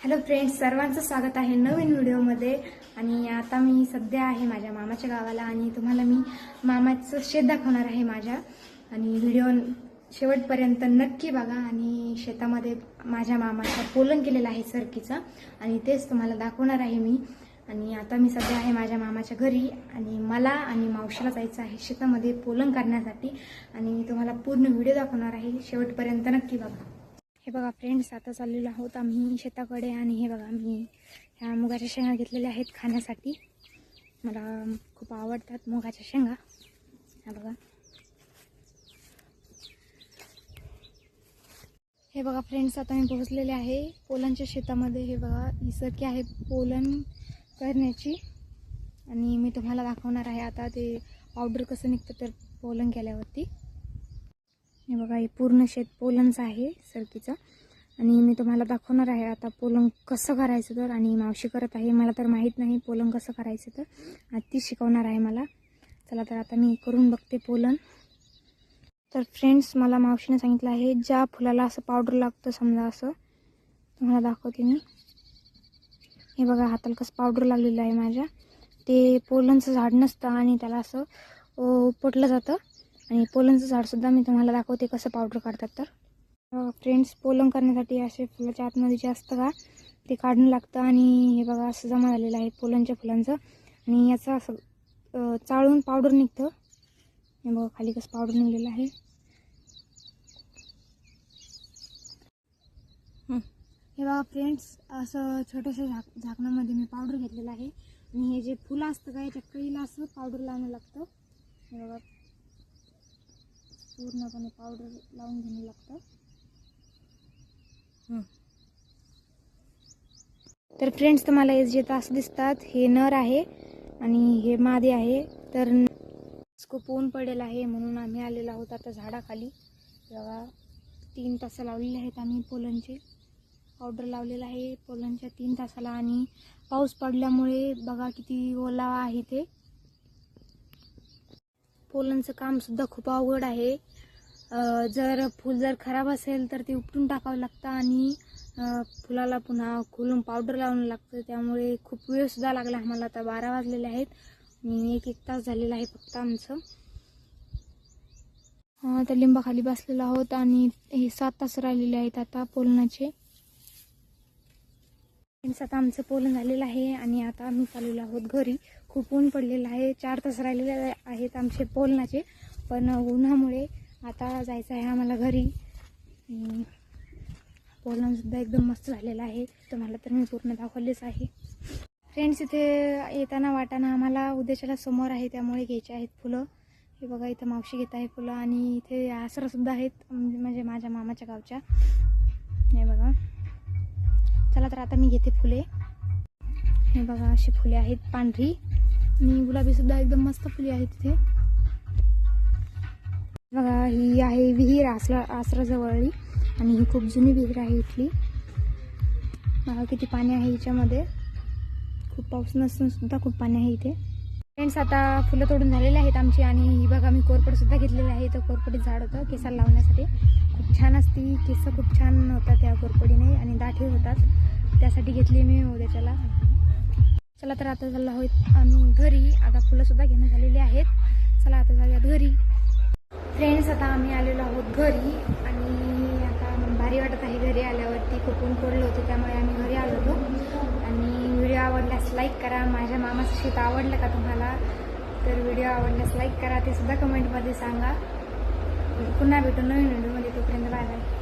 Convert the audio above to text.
Hello friends सर्वांचं स्वागत आहे नवीन व्हिडिओमध्ये. आणि आता मी सध्या आहे माझ्या मामाच्या गावाला आणि तुम्हाला मी मामाचं शेत दाखवणार आहे माझ्या. आणि व्हिडिओ शेवटपर्यंत नक्की बघा आणि शेतामध्ये माझ्या मामाचा पोलन केलेलं आहे सरकीचं. आणि तेच तुम्हाला दाखवणार आहे मी. आणि आता मी सध्या आहे माझ्या मामाच्या घरी आणि मला आणि मावशीला जायचं आहे शेतामध्ये पोलन करण्यासाठी. आणि मी तुम्हाला पूर्ण व्हिडिओ दाखवणार आहे. शेवटपर्यंत नक्की बघा. हे बघा फ्रेंड्स आता चाललेलो आहोत आम्ही शेताकडे आणि हे बघा मी ह्या मुगाच्या शेंगा घेतलेल्या आहेत खाण्यासाठी. मला खूप आवडतात मुगाच्या शेंगा. ह्या बघा. हे बघा फ्रेंड्स आता मी पोहोचलेले आहे पोलनच्या शेतामध्ये. हे बघा ही आहे पोलन करण्याची. आणि मी तुम्हाला दाखवणार आहे आता ते पावडर कसं निघतं तर पोलन केल्यावरती. हे बघा हे पूर्ण शेत पोलंगचं आहे सरकीचं. आणि मी तुम्हाला दाखवणार आहे आता पोलंग कसं करायचं तर आणि मावशी करत आहे मला तर माहीत नाही पोलंग कसं करायचं तर. आधीच ती शिकवणार आहे मला. चला तर आता मी करून बघते पोलन. तर फ्रेंड्स मला मावशीने सांगितलं आहे ज्या फुलाला असं पावडर लागतं समजा असं तुम्हाला दाखवते मी. हे बघा हाताला कसं पावडर लागलेलं आहे माझ्या. ते पोलनचं झाड नसतं आणि त्याला असं उपटलं जातं. आणि पोलनचं झाडसुद्धा मी तुम्हाला दाखवते कसं पावडर काढतात तर. फ्रेंड्स पोलन करण्यासाठी असे फुलाच्या आतमध्ये जे असतं का ते काढणं लागतं आणि हे बघा असं जमा झालेलं आहे पोलनच्या फुलांचं. आणि याचं असं चाळून पावडर निघतं. हे बघा खाली कसं पावडर निघलेलं आहे. हे. बघा फ्रेंड्स असं छोट्याशा झाक झाकणामध्ये मी पावडर घेतलेलं आहे. आणि हे जे फुलं असतं का याच्या कळीला असं पावडर लावणं लागतं. हे बघा. पूर्णपणे पावडर लावून घेणं लागतं. तर फ्रेंड्स तुम्हाला हे जे तास दिसतात हे नर आहे आणि हे मादी आहे. तर खूप ऊन पडेल आहे म्हणून आम्ही आलेलो आहोत आता झाडाखाली. बघा तीन तास लावलेले आहेत आम्ही पोलनचे. पावडर लावलेलं आहे पोलनच्या तीन तासाला आणि पाऊस पडल्यामुळे बघा किती ओलावा आहे ते. पोलनचं कामसुद्धा खूप अवघड आहे. जर फूल जर खराब असेल तर ते उपटून टाकावं लागतं आणि फुलाला पुन्हा खोलून पावडर लावणं लागतं. त्यामुळे खूप वेळसुद्धा लागला आम्हाला. आता बारा वाजलेले आहेत. आणि एक एक तास झालेला आहे फक्त आमचं. तर लिंबाखाली बसलेलो आहोत आणि हे सात तास राहिलेले आहेत आता पोलनाचे. फ्रेंड्स आता आमचं पोलन झालेलं आहे आणि आता आम्ही चाललेलो आहोत घरी. खूप ऊन पडलेलं आहे. चार तास राहिलेले आहेत आमचे पोलनाचे. पण उन्हामुळे आता जायचं आहे आम्हाला घरी. पोलनसुद्धा एकदम मस्त झालेलं आहे. तुम्हाला तर मी पूर्ण दाखवलेच आहे. फ्रेंड्स इथे येताना वाटाणा आम्हाला उद्याच्याला समोर आहे. त्यामुळे घ्यायचे आहेत फुलं. हे बघा इथं मावशी घेत आहे फुलं आणि इथे आसरासुद्धा आहेत. म्हणजे माझ्या मामाच्या गावच्या. हे बघा. चला तर आता मी घेते फुले. हे बघा अशी फुले आहेत पांढरी. आणि गुलाबीसुद्धा एकदम मस्त फुले आहेत तिथे. बघा ही आहे विहीर आसरा आसराजवळी आणि ही खूप जुनी विहीर आहे इथली. बघा किती पाणी आहे हिच्यामध्ये. खूप पाऊस नसून सुद्धा खूप पाणी आहे इथे. फ्रेंड्स आता फुलं तोडून झालेले आहेत आमची. आणि ही बघा मी कोरपडसुद्धा घेतलेली आहे. तर कोरपडीत झाड होतं केसाला लावण्यासाठी. खूप छान असती. केस खूप छान होतात त्या कोरपडीने आणि दाठी होतात. त्यासाठी घेतली मी उद्याच्याला. चला तर आता चाललो होत आम्ही घरी. आता फुलंसुद्धा घेणं झालेली आहेत. चला आता जाऊयात घरी. फ्रेंड्स आता आम्ही आलेलो आहोत घरी आणि आता भारी वाटत आहे घरी आल्यावरती. कोकून ऊन पडलं होतं त्यामुळे आम्ही घरी आलो होतो. आणि व्हिडिओ आवडल्यास लाईक करा. माझ्या मामाचं शेत आवडलं का तुम्हाला? तर व्हिडिओ आवडल्यास लाईक करा. ते सुद्धा कमेंटमध्ये सांगा. पुन्हा भेटू नवीन व्हिडिओमध्ये तोपर्यंत बाय बाय